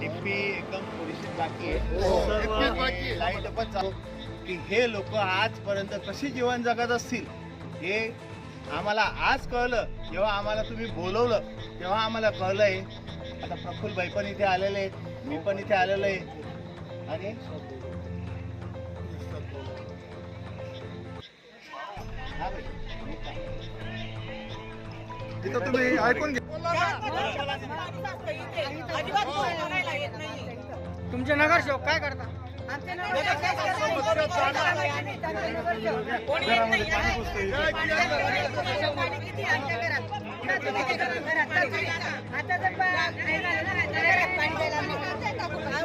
DP एकदम थोडीशी बाकी आहे. लाइट पण चालू की हे लोक आजपर्यंत कशी जीवन जगत असतील हे आम्हाला आज कळलं. जेव्हा आम्हाला तुम्ही बोलवलं तेव्हा आम्हाला कळलंय. आता प्रफुल्ल भाई पण इथे आलेले आहेत. मी पण इथे आलेलो आहे. आणि हा. इथं तुम्ही ऐकून तुमचे नगरसेवक काय करता कंपाऊंड तिथून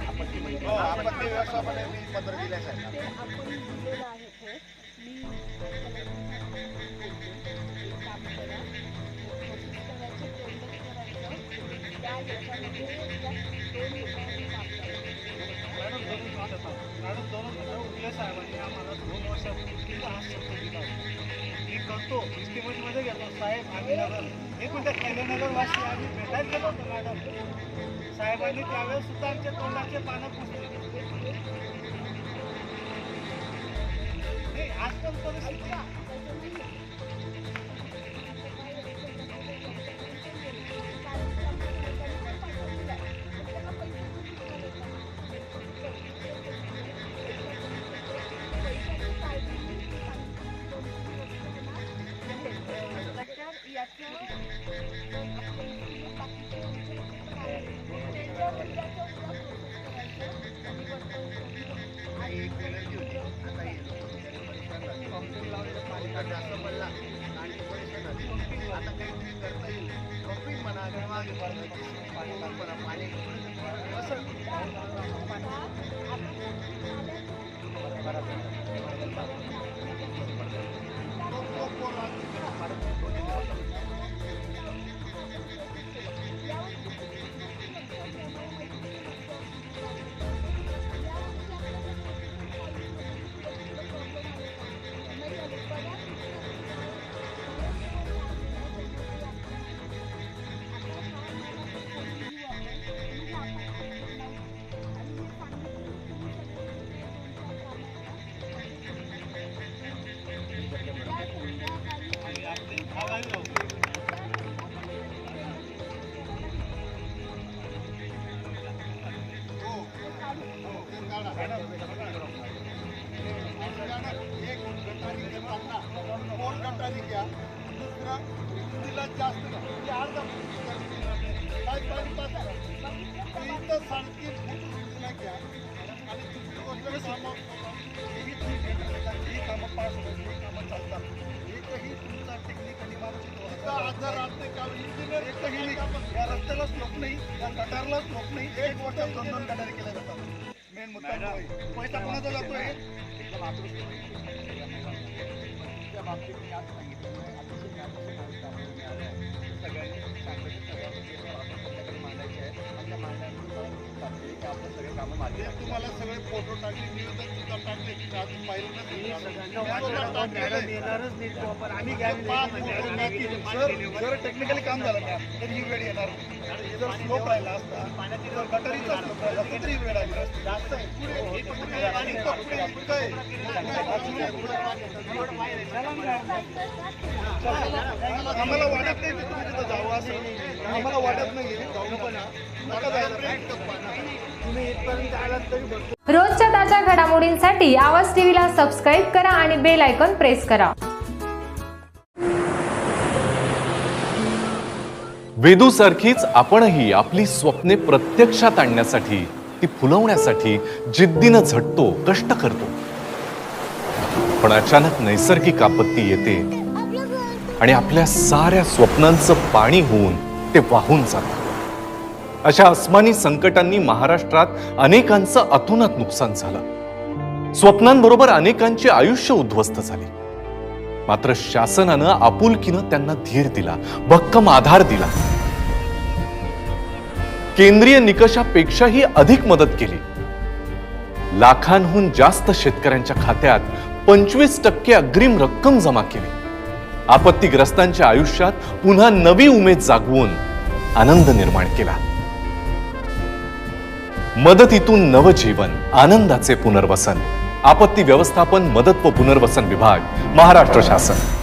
आपत्ती व्यवस्थापन हे मी पत्र दिल्यासाठी मॅडम इस्टिमेटमध्ये घेतो साहेब आम्ही नगर एक मिनिट खेलेनगर आम्ही भेटायला गेलो होतो मॅडम साहेबांनी त्यावेळेस सुद्धा आमच्या तोंडाचे पानं पुसले. नाही, आज पण परिस्थिती आई एक वेगळी होती आता ही. आता काही तुम्ही करता येईल पंपिंग म्हणा किंवा पाणी म्हणा पाणी असं तिला जास्त म्हणजे अर्धा पासा इथं साडेतीन फूट रुंदीला घ्या. आणि दुसरी गोष्ट कामं ही ही कामं पास होतात ही कामं चालतात. एकही तुमचा टेक्निकली माणूस आजार राहते का इंजिनियर एकही नाही. या रस्त्याला स्लोप नाही या एक वर्ष दोन दोन गटारी केल्या जातात. मेन मुद्दा. पैसा कोणाचा जातोय? तुम्हाला सगळे फोटो टाकले निवेदन सुद्धा टाकले की अजून पाहिलं जर टेक्निकली काम झालं ना तर ही वेळ येणार नाही. जर स्लोप राहिला असता जर गटारीचा स्लोप राहिला तरी ही वेळ आली. जास्त आहे. आम्हाला वाटत नाही की तुम्ही तिथं जावं असं आम्हाला वाटत नाही नका. जायला तुम्ही इथपर्यंत आलात तरी भरपूर रोजच्या ताज्या घडामोडींसाठी आवाज टीव्हीला सबस्क्राईब करा आणि बेल आयकॉन प्रेस करा. वेदूसारखीच आपणही आपली स्वप्ने प्रत्यक्षात आणण्यासाठी ती फुलवण्यासाठी जिद्दीनं झटतो कष्ट करतो. पण अचानक नैसर्गिक आपत्ती येते. आणि आपल्या साऱ्या स्वप्नांचं पाणी होऊन ते वाहून जातं. अशा अस्मानी संकटांनी महाराष्ट्रात अनेकांचं अतोनात नुकसान झालं. स्वप्नांबरोबर अनेकांचे आयुष्य उद्ध्वस्त झाली. मात्र शासनानं आपुलकीनं त्यांना धीर दिला भक्कम आधार दिला. केंद्रीय निकषापेक्षाही अधिक मदत केली. लाखांहून जास्त शेतकऱ्यांच्या खात्यात पंचवीस टक्के अग्रिम रक्कम जमा केली. आपत्तीग्रस्तांच्या आयुष्यात पुन्हा नवी उमेद जागवून आनंद निर्माण केला. मदतीतून नवजीवन आनंदाचे पुनर्वसन. आपत्ती व्यवस्थापन मदत व पुनर्वसन विभाग महाराष्ट्र शासन.